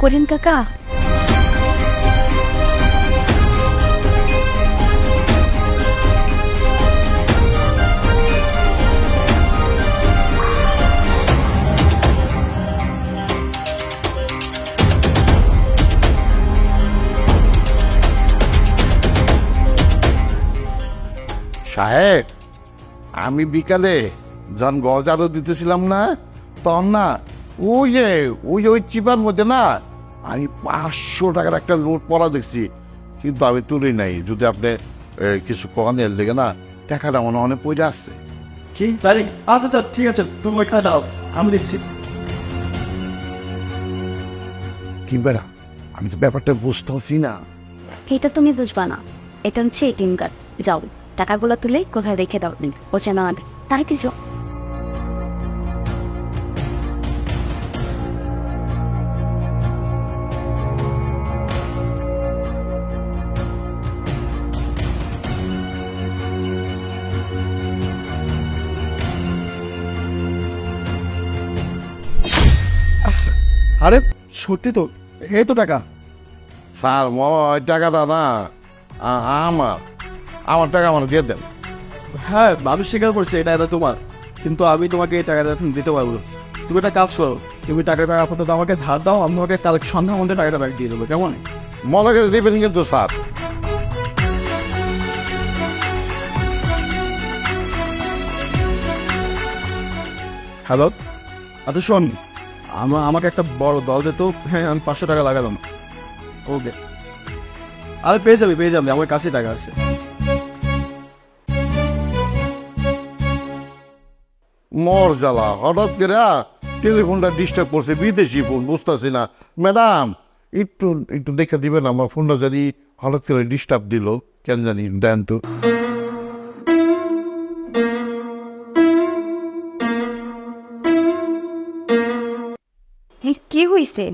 করিম কাকা। সাহেব, আমি বিকালে যখন গজ গজারও দিতেছিলাম না, তখন না ওই ওই ওই চিপার মধ্যে না আমি পাঁচশো টাকার একটা নোট পড়া দেখছি কিন্তু আমি তুলি নাই। যদি আপনি কিছু কনের লেগে না টাকাটা মনে অনেক পয়সা আসছে কি? তাই আচ্ছা আচ্ছা ঠিক আছে তুমি ওইখানে দাও আমি দেখছি কি বেড়া আমি তো ব্যাপারটা বুঝতে বুঝতেছি না। এটা তুমি বুঝবা না। এটা হচ্ছে এটিএম কার্ড। যাও টাকাগুলো তুলে কোথায় রেখে দাও ও চেনা তাই কিছু আরে সত্যি তো এই তো টাকা। স্যার মনে হয় টাকাটা না আ- আমার আমার টাকা আমার দিয়ে দেন। হ্যাঁ আমি স্বীকার করছি এটা এটা তোমার। কিন্তু আমি তোমাকে এই টাকাটা এখন দিতে পারব না। তুমি একটা কাজ করো তুমি টাকাটা আপাতত আমাকে ধার দাও আমি তোমাকে কাল সন্ধ্যার মধ্যে টাকাটা ব্যাগ দিয়ে দেবো কেমন? মনে করে দেবেন কিন্তু স্যার। হ্যালো আচ্ছা শোন। আমা আমাকে একটা বড় দল দে তো। হ্যাঁ আমি পাঁচশো টাকা লাগালাম। ওকে। আরে, পেয়ে যাবি পেয়ে যাবি। আমার কাছে টাকা আছে। মর জ্বালা। হঠাৎ করে টেলিফোনটা ডিস্টার্ব করছে, বিদেশি ফোন বুঝতেছি না। ম্যাডাম একটু একটু দেখে দিবেন আমার ফোনটা যদি হঠাৎ করে ডিস্টার্ব দিল, কেন জানি দেন তো। কি হয়েছে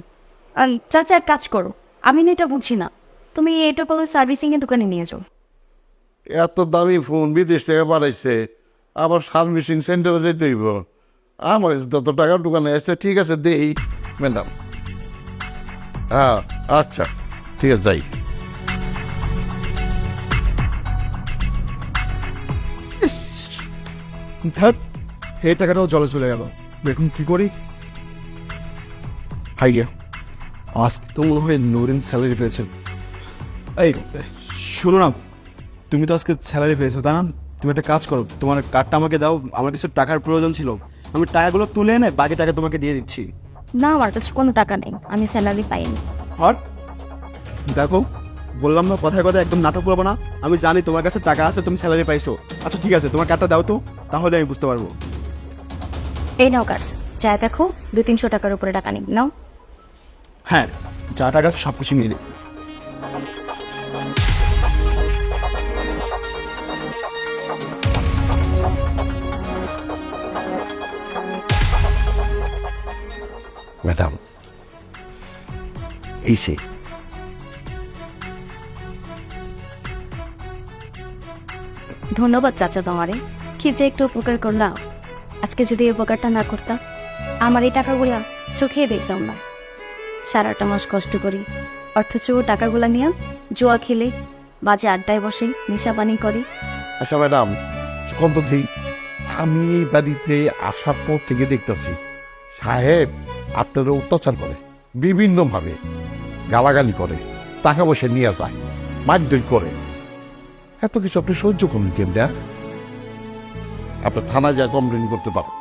আহ, চাচা এক কাজ করো। আমি না এটা বুঝি না। তুমি এটা কোনো সার্ভিসিং এর দোকানে নিয়ে যাও। এত দামি ফোন বিদেশ থেকে বাড়াইছে আবার সার্ভিসিং সেন্টারে যেতে হইব। আমার যত টাকা দোকানে আছে ঠিক আছে দেই ম্যাডাম। হ্যাঁ আচ্ছা ঠিক আছে যাই। ধ্যাত এই টাকাটাও জলে চলে গেল। এখন কি করি। আইডিয়া আজকে তো মনে হয় নরিন স্যালারি পেয়েছে। এই শোনো না তুমি তো আজকে স্যালারি পেয়েছ তাই না? তুমি একটা কাজ করো তোমার কার্ডটা আমাকে দাও আমার কিছু টাকার প্রয়োজন ছিল। আমি টাকাগুলো তুলে এনে বাকি টাকা তোমাকে দিয়ে দিচ্ছি। না আমার কাছে কোনো টাকা নেই আমি স্যালারি পাইনি। আর? দেখো বললাম না কথায় কথায় একদম নাটক করব না। আমি জানি তোমার কাছে টাকা আছে তুমি স্যালারি পাইছো। আচ্ছা ঠিক আছে তোমার কার্ডটা দাও তো তাহলে আমি বুঝতে পারব। এই নাও কার্ড যা দেখো দু তিনশো টাকার উপরে টাকা নেই নাও। হ্যাঁ যা টাকা সব কিছু নিয়ে দিই ম্যাডাম এই সে ধন্যবাদ চাচা তোমারে। কি যে একটু উপকার করলাম। আজকে যদি এই উপকারটা না করতাম আমার এই টাকাগুলা চোখে দেখতাম না। সারাটা মাস কষ্ট করি। অথচ টাকাগুলা নিয়ে জোয়া খেলে, বাজে আড্ডায় বসে, নেশা পানি করে। আচ্ছা ম্যাডাম আমি এই বাড়িতে আসার পর থেকে দেখতেছি, সাহেব আপনারা অত্যাচার করে, বিভিন্নভাবে গালাগালি করে, টাকা পয়সা নিয়ে যায়, মারধর করে। এত কিছু আপনি সহ্য করুন কেমনি হ্যাঁ? আপনি থানায় যা কমপ্লেন করতে পারেন।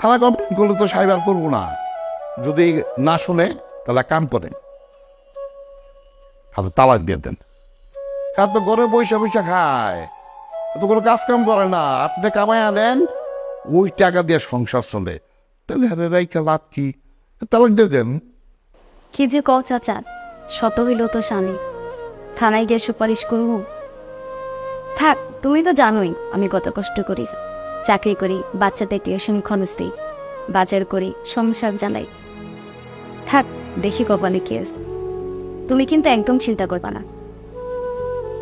থানা কমপ্লেন করলে তো সাহেব আর করব না। যদি না শুনে তাহলে কাম করেন হাতে তালাক দিয়ে দেন। তার তো ঘরে বৈশা বৈশা খায় তো কোনো কাজ কাম করে না। আপনি কামাই আনেন ওই টাকা দিয়ে সংসার চলে। তাহলে আরে রাইকা লাভ কি? তালাক দিয়ে দেন। কি যে কও চাচা শত হইল তো স্বামী থানায় গিয়ে সুপারিশ করব। থাক তুমি তো জানোই আমি কত কষ্ট করি। চাকরি করি বাচ্চাদের টিউশন খরচ দিই বাজার করি সংসার জানাই থাক দেখি কপালে কি আছে। তুমি কিন্তু একদম চিন্তা করবা না।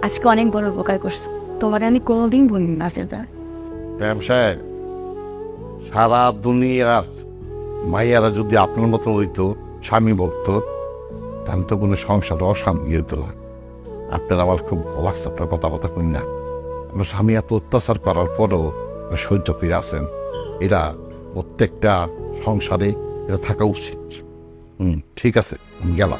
আজকে অনেক বড় উপকার করছ। তোমার আমি কোনোদিন বলি না, চাচা। ম্যাম সাহেব, সারা দুনিয়ার মাইয়ারা যদি আপনার মতো হইতো, স্বামী ভক্ত তাহলে তো কোনো সংসার অশান্তি হইত না। আপনার আমার খুব লাগছে, আপনার কথা কথা কই না। আপনার স্বামী এত অত্যাচার করার পরও সহ্য করে আছেন। এরা প্রত্যেকটা সংসারে এটা থাকা উচিত। ঠিক আছে গেলাম।